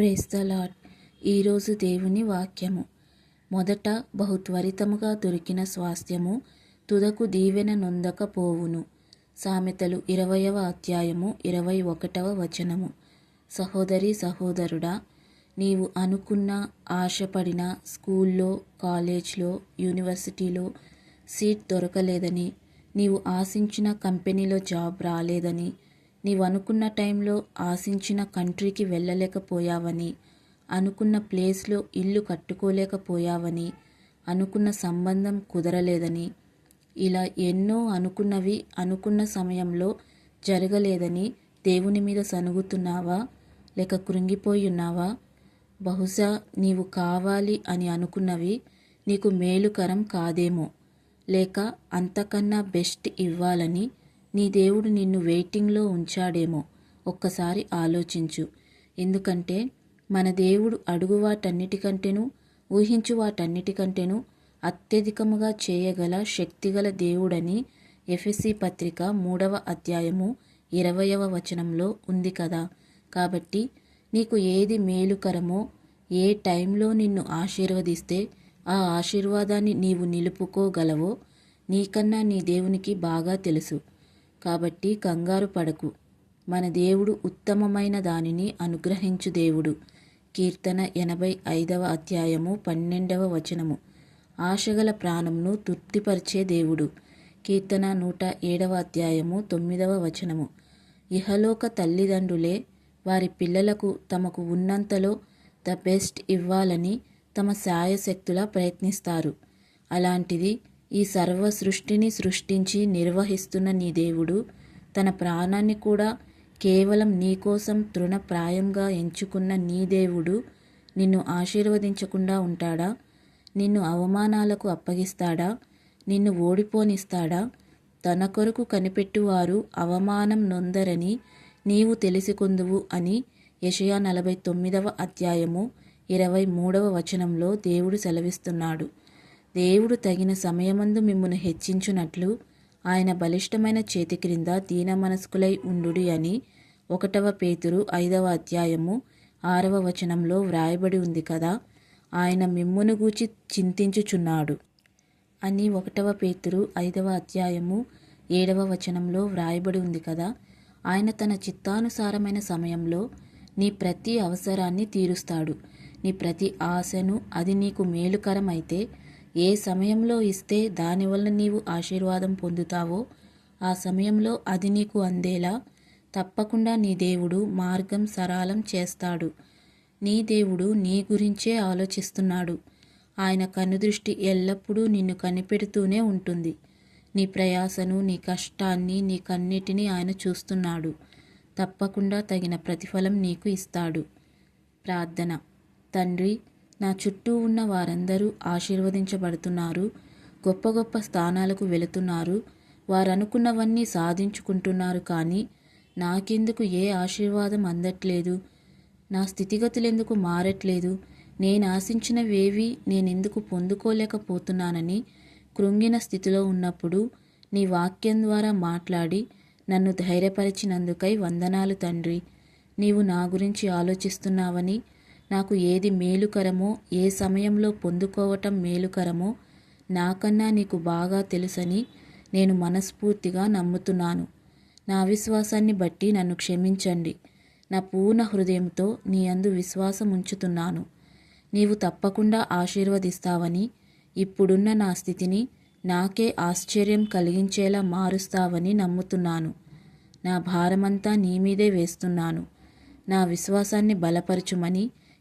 Praise the lord ఈరోజు దేవుని వాక్యము. మొదట బహు త్వరితముగా దొరికిన స్వాస్థ్యము తుదకు దీవెన నొందకపోవును. సామెతలు ఇరవయవ అధ్యాయము ఇరవై ఒకటవ వచనము. సహోదరి సహోదరుడా నీవు అనుకున్న ఆశపడిన స్కూల్లో కాలేజ్లో యూనివర్సిటీలో సీట్ దొరకలేదని నీవు ఆశించిన కంపెనీలో జాబ్ రాలేదని నీవు అనుకున్న టైంలో ఆశించిన కంట్రీకి వెళ్ళలేకపోయావని అనుకున్న ప్లేస్లో ఇల్లు కట్టుకోలేకపోయావని అనుకున్న సంబంధం కుదరలేదని ఇలా ఎన్నో అనుకున్నవి అనుకున్న సమయంలో జరగలేదని దేవుని మీద సనుగుతున్నావా లేక కృంగిపోయి ఉన్నావా బహుశా నీవు కావాలి అని అనుకున్నవి నీకు మేలుకరం కాదేమో. లేక అంతకన్నా బెస్ట్ ఇవ్వాలని నీ దేవుడు నిన్ను వెయిటింగ్లో ఉంచాడేమో. ఒక్కసారి ఆలోచించు. ఎందుకంటే మన దేవుడు అడుగు వాటన్నిటికంటేను ఊహించు వాటన్నిటికంటేనూ అత్యధికముగా చేయగల శక్తిగల దేవుడని ఎఫ్ఎస్సి పత్రిక మూడవ అధ్యాయము ఇరవయవ వచనంలో ఉంది కదా. కాబట్టి నీకు ఏది మేలుకరమో ఏ టైంలో నిన్ను ఆశీర్వదిస్తే ఆ ఆశీర్వాదాన్ని నీవు నిలుపుకోగలవో నీకన్నా నీ దేవునికి బాగా తెలుసు. కాబట్టి కంగారు పడకు. మన దేవుడు ఉత్తమమైన దానిని అనుగ్రహించు దేవుడు. కీర్తన ఎనభై ఐదవ అధ్యాయము పన్నెండవ వచనము. ఆశగల ప్రాణంను తృప్తిపరిచే దేవుడు. కీర్తన నూట ఏడవ అధ్యాయము తొమ్మిదవ వచనము. ఇహలోక తల్లిదండ్రులే వారి పిల్లలకు తమకు ఉన్నంతలో ద బెస్ట్ ఇవ్వాలని తమ శాయశక్తులా ప్రయత్నిస్తారు. అలాంటిది ఈ సర్వ సృష్టిని సృష్టించి నిర్వహిస్తున్న నీ దేవుడు తన ప్రాణాన్ని కూడా కేవలం నీకోసం తృణప్రాయంగా ఎంచుకున్న నీ దేవుడు నిన్ను ఆశీర్వదించకుండా ఉంటాడా? నిన్ను అవమానాలకు అప్పగిస్తాడా? నిన్ను ఓడిపోనిస్తాడా? తన కొరకు కనిపెట్టువారు అవమానం నొందరని నీవు తెలిసికొందువు అని యషయా నలభై తొమ్మిదవ అధ్యాయము ఇరవై మూడవ వచనంలో దేవుడు సెలవిస్తున్నాడు. దేవుడు తగిన సమయమందు మిమ్మును హెచ్చించునట్లు ఆయన బలిష్టమైన చేతి క్రింద దీన మనస్కులై ఉండుడి అని ఒకటవ పేతురు ఐదవ అధ్యాయము ఆరవ వచనంలో వ్రాయబడి ఉంది కదా ఆయన మిమ్మును గూచి చింతించుచున్నాడు. అని ఒకటవ పేతురు ఐదవ అధ్యాయము ఏడవ వచనంలో వ్రాయబడి ఉంది కదా ఆయన తన చిత్తానుసారమైన సమయంలో నీ ప్రతి అవసరాన్ని తీరుస్తాడు. నీ ప్రతి ఆశను అది నీకు మేలుకరమైతే ఏ సమయంలో ఇస్తే దానివల్ల నీవు ఆశీర్వాదం పొందుతావో ఆ సమయంలో అది నీకు అందేలా తప్పకుండా నీ దేవుడు మార్గం సరళం చేస్తాడు. నీ దేవుడు నీ గురించే ఆలోచిస్తున్నాడు. ఆయన కనుదృష్టి ఎల్లప్పుడూ నిన్ను కనిపెడుతూనే ఉంటుంది. నీ ప్రయాసను నీ కష్టాన్ని నీ కన్నిటిని ఆయన చూస్తున్నాడు. తప్పకుండా తగిన ప్రతిఫలం నీకు ఇస్తాడు. ప్రార్థన. తండ్రి నా చుట్టూ ఉన్న వారందరూ ఆశీర్వదించబడుతున్నారు గొప్ప గొప్ప స్థానాలకు వెళుతున్నారు వారనుకున్నవన్నీ సాధించుకుంటున్నారు కానీ నాకెందుకు ఏ ఆశీర్వాదం అందట్లేదు? నా స్థితిగతులెందుకు మారట్లేదు? నేను ఆశించినవేవి నేనెందుకు పొందుకోలేకపోతున్నానని కృంగిన స్థితిలో ఉన్నప్పుడు నీ వాక్యం ద్వారా మాట్లాడి నన్ను ధైర్యపరిచినందుకై వందనాలు తండ్రి. నీవు నా గురించి ఆలోచిస్తున్నావని నాకు ఏది మేలుకరమో ఏ సమయంలో పొందుకోవటం మేలుకరమో నాకన్నా నీకు బాగా తెలుసని నేను మనస్ఫూర్తిగా నమ్ముతున్నాను. నా విశ్వాసాన్ని బట్టి నన్ను క్షమించండి. నా పూర్ణ హృదయంతో నీ అందు విశ్వాసం ఉంచుతున్నాను. నీవు తప్పకుండా ఆశీర్వదిస్తావని ఇప్పుడున్న నా స్థితిని నాకే ఆశ్చర్యం కలిగించేలా మారుస్తావని నమ్ముతున్నాను. నా భారమంతా నీ మీదే వేస్తున్నాను. నా విశ్వాసాన్ని బలపరచుమని